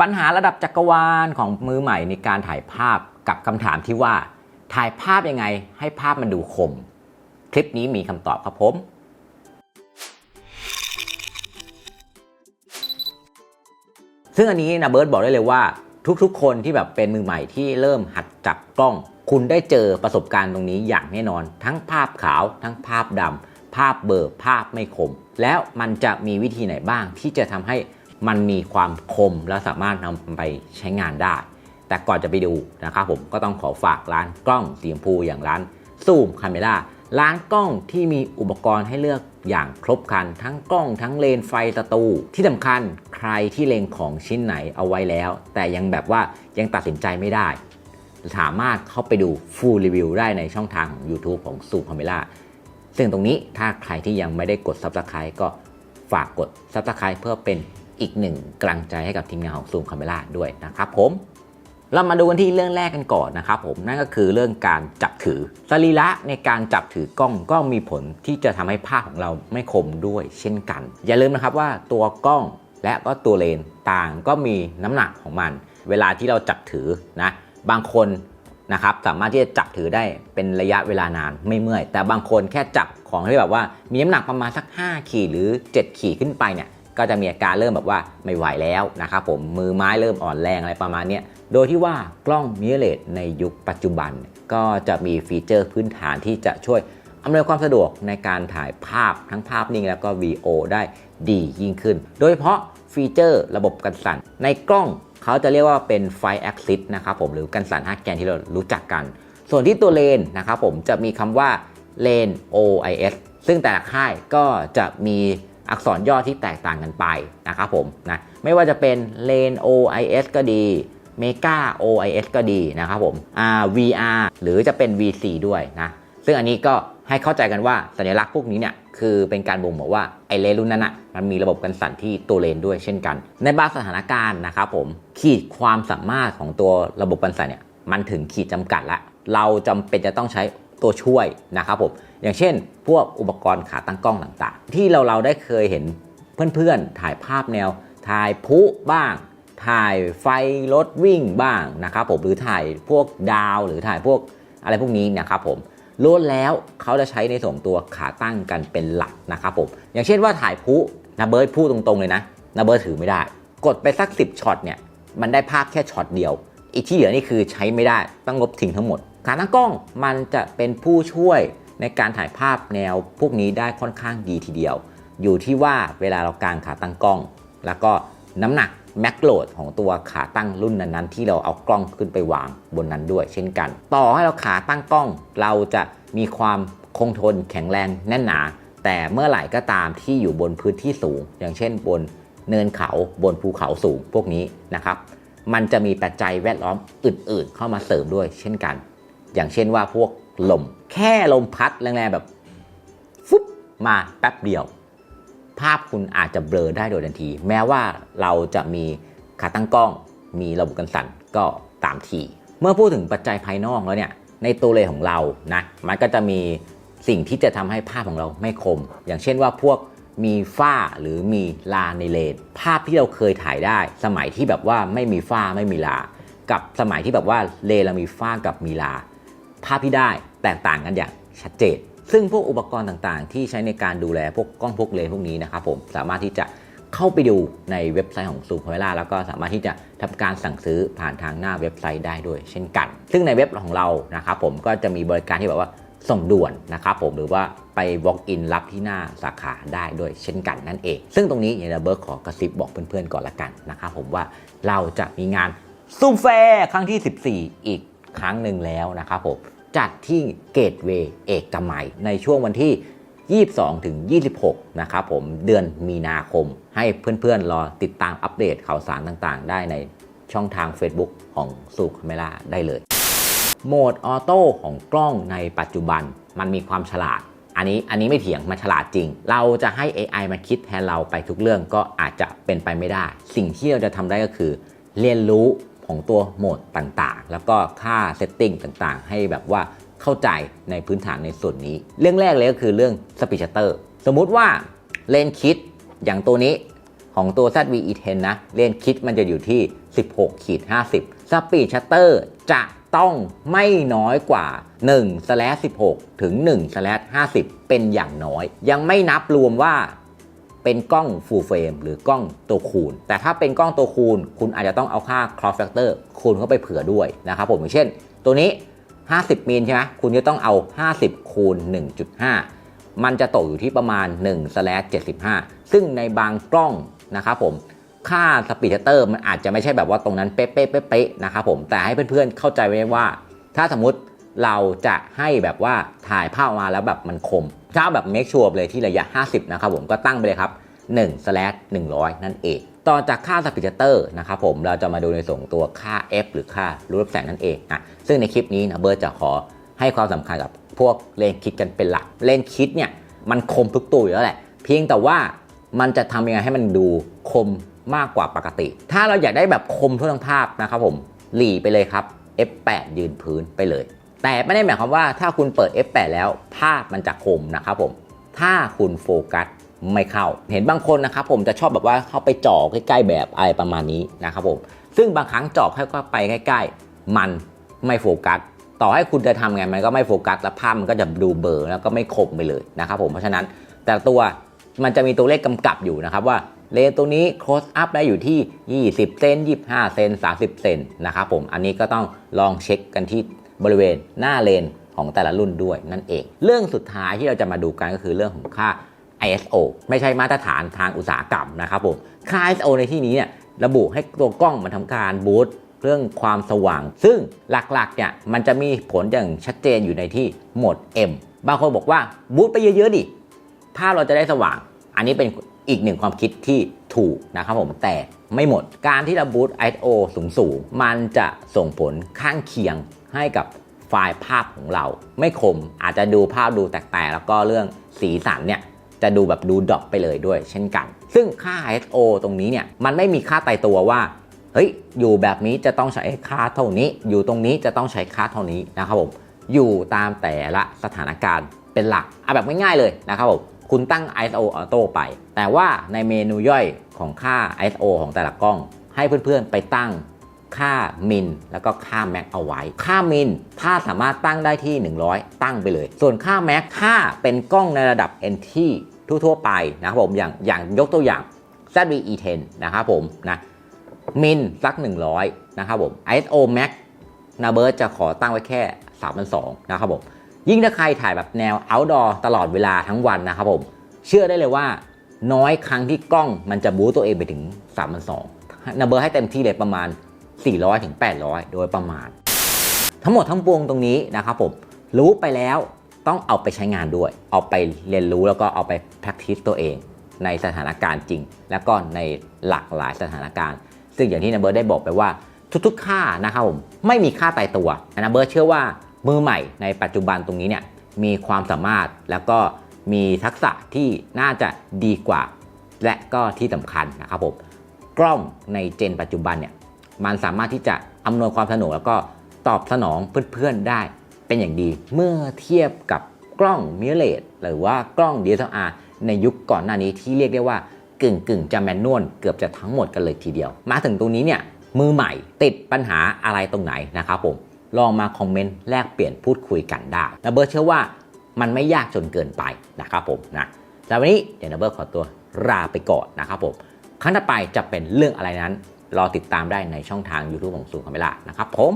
ปัญหาระดับจักรวาลของมือใหม่ในการถ่ายภาพกับคำถามที่ว่า ถ่ายภาพยังไงให้ภาพมันดูคม คลิปนี้มีคำตอบครับผม ซึ่งอันนี้นะเบิร์ตบอกได้เลยว่า ทุกๆ คนที่แบบเป็นมือใหม่ที่เริ่มหัดจับกล้อง คุณได้เจอประสบการณ์ตรงนี้อย่างแน่นอน ทั้งภาพขาว ทั้งภาพดำภาพเบลอภาพไม่คม แล้วมันจะมีวิธีไหนบ้างที่จะทำให้ มันมีความคมและสามารถนำไปใช้งานได้ แต่ก่อนจะไปดูนะครับผมก็ต้องขอฝากร้านกล้องสีชมพูอย่างร้านซูมคาเมล่าร้านกล้องที่มีอุปกรณ์ให้เลือกอย่างครบครัน ทั้งกล้องทั้งเลนส์ไฟสตู ที่สำคัญใครที่เลงของชิ้นไหนเอาไว้แล้ว แต่ยังแบบว่ายังตัดสินใจไม่ได้ สามารถเข้าไปดู full review ได้ในช่องทางของ YouTube ของ Zoom Camera ซึ่งตรงนี้ถ้าใครที่ยังไม่ได้กด Subscribe ก็ฝากกด Subscribe เพื่อเป็น อีกหนึ่งกำลังใจให้กับทีมงานของ Zoom Camera ด้วยนะครับผมเรามาดูกันที่เรื่องแรกกันก่อนนะครับผมนั่นก็คือเรื่องการจับถือสรีระในการจับถือกล้องก็มีผลที่จะทำให้ภาพของเราไม่คมด้วยเช่นกัน อย่าลืมนะครับว่าตัวกล้องและก็ตัวเลนส์ต่างก็มีน้ำหนักของมัน เวลาที่เราจับถือนะบางคนนะครับสามารถที่จะจับถือได้เป็นระยะเวลานานไม่เมื่อย แต่บางคนแค่จับของที่แบบว่ามีน้ำหนักประมาณสัก 5 ขีดหรือ 7 ขีดขึ้นไปเนี่ย ก็จะมีอาการเริ่มแบบว่าไม่ไหวแล้วนะครับผมมือไม้เริ่มอ่อนแรงอะไรประมาณนี้โดยที่ว่ากล้องมิเรเลสในยุคปัจจุบัน ก็จะมีฟีเจอร์พื้นฐานที่จะช่วยอำนวยความสะดวกในการถ่ายภาพทั้งภาพนิ่งแล้วก็วีโอได้ดียิ่งขึ้น โดยเฉพาะฟีเจอร์ระบบกันสั่น ในกล้องเขาจะเรียกว่าเป็นไฟแอคซิสนะครับผมหรือกันสั่น5แกนที่เรารู้จักกัน ส่วนที่ตัวเลนนะครับผมจะมีคำว่าเลน OIS ซึ่งแต่ละค่ายก็จะมี อักษรย่อที่แตกต่างกันไปนะครับผมนะไม่ว่าจะเป็นเลน OIS ก็ดีเมกา OIS ก็ดีนะครับผม R VR หรือจะเป็น VC ด้วยนะซึ่งอันนี้ก็ให้เข้าใจกันว่าสัญลักษณ์พวกนี้เนี่ยคือเป็นการบ่งบอกว่าไอเลนรุ่นนั้นอะมันมีระบบกันสั่นที่ตัวเลนด้วยเช่นกัน ในบางสถานการณ์นะครับผมขีดความสามารถของตัวระบบกันสั่นเนี่ยมันถึงขีดจำกัดละเราจำเป็นจะต้องใช้ ตัวช่วยนะครับผมอย่างเช่น พวกอุปกรณ์ขาตั้งกล้องต่างๆ ที่เราเราได้เคยเห็นเพื่อนๆ ถ่ายภาพแนว ถ่ายพุบ้าง ถ่ายไฟรถวิ่งบ้างนะครับผมหรือถ่ายพวกดาวหรือถ่ายพวกอะไรพวกนี้นะครับผมล้วนแล้วเขาจะใช้ในส่วนตัวขาตั้งกันเป็นหลักนะครับผมอย่างเช่นว่าถ่ายพุนาเบิร์ดพูดตรงๆเลยนะนาเบิร์ดถือไม่ได้ กดไปสัก 10ช็อตเนี่ยมันได้ภาพแค่ช็อตเดียว อีกที่เหลือนี่คือใช้ไม่ได้ต้องลบทิ้งทั้งหมด ขาตั้งกล้องมันจะเป็นผู้ช่วยในการถ่ายภาพแนวพวกนี้ได้ค่อนข้างดีทีเดียว อยู่ที่ว่าเวลาเรากางขาตั้งกล้อง แล้วก็น้ำหนักแม็กโหลดของตัวขาตั้งรุ่นนั้นๆ ที่เราเอากล้องขึ้นไปวางบนนั้นด้วย เช่นกัน ต่อให้เราขาตั้งกล้อง เราจะมีความคงทนแข็งแรงแน่นหนา แต่เมื่อไหร่ก็ตามที่อยู่บนพื้นที่สูง อย่างเช่นบนเนินเขาบนภูเขาสูงพวกนี้นะครับ มันจะมีปัจจัยแวดล้อมอื่นๆ เข้ามาเสริมด้วยเช่นกัน อย่างเช่นว่าพวกลม แค่ลมพัดแรงๆแบบฟุบมาแป๊บเดียว ภาพคุณอาจจะเบลอได้โดยทันที แม้ว่าเราจะมีขาตั้งกล้องมีระบบกันสั่นก็ตามที เมื่อพูดถึงปัจจัยภายนอกแล้วเนี่ยในตัวเลนของเรานะมันก็จะมีสิ่งที่จะทำให้ภาพของเราไม่คม อย่างเช่นว่าพวกมีฝ้าหรือมีลาในเลนภาพที่เราเคยถ่ายได้ สมัยที่แบบว่าไม่มีฝ้าไม่มีลา กับสมัยที่แบบว่าเลนเรามีฝ้ากับมีลาาพที่ได้แตกต่างกันอย่างชัดเจน ซึ่งพวกอุปกรณ์ต่างๆ ที่ใช้ในการดูแลพวกกล้องพวกเลนพวกนี้นะครับผมสามารถที่จะเข้าไปดูในเว็บไซต์ของ Zoom Camera แล้วก็สามารถที่จะทำการสั่งซื้อผ่านทางหน้าเว็บไซต์ได้ด้วย เช่นกัน ซึ่งในเว็บของเรานะครับผมก็จะมีบริการที่แบบว่าส่งด่วนนะครับผมหรือว่าไป walk in รับที่หน้าสาขาได้ด้วยเช่นกันนั่นเอง ซึ่งตรงนี้เนี่ยเบิร์กขอกระซิบบอกเพื่อนๆก่อนละกันนะครับผมว่าเราจะมีงานซูมแฟร์ครั้งที่ 14 อีกครั้งหนึ่งแล้วนะครับผม จัดที่เกตเวย์เอกมัย ในช่วงวันที่ 22 ถึง 26 นะครับผมเดือนมีนาคม ให้เพื่อนๆ รอติดตามอัปเดตข่าวสารต่างๆ ได้ในช่องทาง Facebook ของสูคาเมล่าได้เลย โหมดออโต้ของกล้องในปัจจุบันมันมีความฉลาด อันนี้อันนี้ไม่เถียงมันฉลาดจริง เราจะให้ AI มาคิดแทนเราไปทุกเรื่องก็อาจจะเป็นไปไม่ได้ สิ่งที่เราจะทำได้ก็คือ เรียนรู้ ของตัวโหมดต่างๆ แล้วก็ค่าเซตติ้งต่างๆ ให้แบบว่าเข้าใจในพื้นฐานในส่วนนี้ เรื่องแรกเลยก็คือเรื่องสปีชัตเตอร์สมมุติว่าเลนคิดอย่างตัวนี้ของตัว ZV-E10 นะ เลนคิดมันจะอยู่ที่ 16ขีด50 สปีดชัตเตอร์จะต้องไม่น้อยกว่า1 16 ถึง1 50 เป็นอย่างน้อย ยังไม่นับรวมว่า เป็นกล้อง full frame หรือกล้องตัวคูณ แต่ถ้าเป็นกล้องตัวคูณ คุณอาจจะต้องเอาค่า cross factor คูณเข้าไปเผื่อด้วยนะครับผมอย่างเช่น ตัวนี้ 50มิลใช่ไหมคุณจะต้องเอา 50 คูณ 1.5 มันจะตกอยู่ที่ประมาณ1 75 ซึ่งในบางกล้องนะครับผมค่าสปีดเตอร์มันอาจจะไม่ใช่แบบว่าตรงนั้นเป๊ะๆเป๊ะนะครับผมแต่ให้เพื่อนๆเข้าใจไว้ว่า ถ้าสมมติเราจะให้แบบว่าถ่ายภาพมาแล้วแบบมันคม ถ้าแบบ make sure เลยที่ระยะ 50 นะครับผมก็ตั้งไปเลยครับ1 slash 100 นั่นเอง ต่อจากค่าสปีดเตอร์นะครับผมเราจะมาดูในส่วนของตัวค่า f หรือค่ารูปแสงนั่นเองอะซึ่งในคลิปนี้นะเบิร์จะขอให้ความสำคัญกับพวกเลนส์คิดกันเป็นหลัก เลนส์คิดเนี่ยมันคมทุกตัวอยู่แล้วแหละ เพียงแต่ว่ามันจะทำยังไงให้มันดูคมมากกว่าปกติ ถ้าเราอยากได้แบบคมทั่วทั้งภาพนะครับผมหลีไปเลยครับ f8 ยืนพื้นไปเลย แต่ไม่ได้หมายความว่าถ้าคุณเปิด f8 แล้วภาพมันจะคมนะครับผม ถ้าคุณโฟกัสไม่เข้า เห็นบางคนนะครับผมจะชอบแบบว่าเข้าไปจ่อใกล้ ๆ แบบอะไรประมาณนี้นะครับผม ซึ่งบางครั้งจ่อเข้าไปใกล้ ๆ มันไม่โฟกัส ต่อให้คุณจะทำไงมันก็ไม่โฟกัสแล้วภาพมันก็จะดูเบลอแล้วก็ไม่คมไปเลยนะครับผม เพราะฉะนั้นแต่ตัวมันจะมีตัวเลขกำกับอยู่นะครับว่าเลนตัวนี้ close up ได้อยู่ที่ 20 เซน 25 เซน 30 เซนนะครับผม อันนี้ก็ต้องลองเช็คกันที่ บริเวณหน้าเลนของแต่ละรุ่นด้วยนั่นเอง เรื่องสุดท้ายที่เราจะมาดูกันก็คือเรื่องของค่า ISO ไม่ใช่มาตรฐานทางอุตสาหกรรมนะครับผมค่า ISO ในที่นี้เนี่ยระบุให้ตัวกล้องมันทำการบูตเรื่องความสว่าง ซึ่งหลักๆเนี่ยมันจะมีผลอย่างชัดเจนอยู่ในที่โหมด M บางคนบอกว่าบูตไปเยอะๆดิภาพเราจะได้สว่าง อันนี้เป็นอีกหนึ่งความคิดที่ถูกนะครับผมแต่ไม่หมดการที่เราบูต ISO สูงๆ มันจะส่งผลข้างเคียง ให้กับไฟล์ภาพของเรา ไม่คมอาจจะดูภาพดูแตกๆแล้วก็เรื่องสีสันเนี่ยจะดูแบบดูดรอปไปเลยด้วย เช่นกัน ซึ่งค่า ISO ตรงนี้เนี่ยมันไม่มีค่าตายตัวว่าเฮ้ยอยู่แบบนี้จะต้องใช้ค่าเท่านี้ อยู่ตรงนี้จะต้องใช้ค่าเท่านี้นะครับผมอยู่ตามแต่ละสถานการณ์เป็นหลักเอาแบบง่ายๆเลยนะครับผมคุณตั้ง ISO Auto ไป แต่ว่าในเมนูย่อยของค่า ISO ของแต่ละกล้อง ให้เพื่อนๆไปตั้ง ค่ามิน แล้วก็ค่าแม็กเอาไว้ ค่ามิน ถ้าสามารถตั้งได้ที่ 100 ตั้งไปเลย ส่วนค่าแม็กถ้าเป็นกล้องในระดับ NT ทั่วๆไปนะครับผมอย่างอย่างยกตัวอย่าง ZV-E10 นะครับผมนะมินสัก 100 นะครับผม ISO Max นาเบิร์จะขอตั้งไว้แค่3,200นะครับผม ยิ่งถ้าใครถ่ายแบบแนว outdoor ตลอดเวลาทั้งวันนะครับผม เชื่อได้เลยว่าน้อยครั้งที่กล้องมันจะบูตตัวเองไปถึง3,200นาเบิร์ให้เต็มที่เลยประมาณ 400ถึง800 โดยประมาณ ทั้งหมดทั้งปวงตรงนี้นะครับผมรู้ไปแล้วต้องเอาไปใช้งานด้วย เอาไปเรียนรู้แล้วก็เอาไป practice ตัวเอง ในสถานการณ์จริง แล้วก็ในหลากหลายสถานการณ์ ซึ่งอย่างที่นาเบิร์ได้บอกไปว่าทุกๆ ค่านะครับผมไม่มีค่าตายตัวนาเบิร์เชื่อว่ามือใหม่ในปัจจุบันตรงนี้เนี่ยมีความสามารถแล้วก็มีทักษะที่น่าจะดีกว่า และก็ที่สำคัญนะครับผมกล้องในเจนปัจจุบันเนี่ย มันสามารถที่จะอำนวยความสะดวกแล้วก็ตอบสนองเพื่อนๆได้เป็นอย่างดี เมื่อเทียบกับกล้องมิเรเลสหรือว่ากล้อง DSLR ในยุคก่อนหน้านี้ที่เรียกได้ว่ากึ่งกึ่งๆจะแมนนวลเกือบจะทั้งหมดกันเลยทีเดียว มาถึงตรงนี้เนี่ยมือใหม่ติดปัญหาอะไรตรงไหนนะครับผมลองมาคอมเมนต์แลกเปลี่ยนพูดคุยกันได้นะเบิร์เชื่อว่ามันไม่ยากจนเกินไปนะครับผมนะแล้ววันนี้เดี๋ยวนะเบิร์ขอตัวลาไปก่อนนะครับผมครั้งต่อไปจะเป็นเรื่องอะไรนั้น รอติดตามได้ในช่องทาง YouTube ของสูงคาเมล่านะครับผม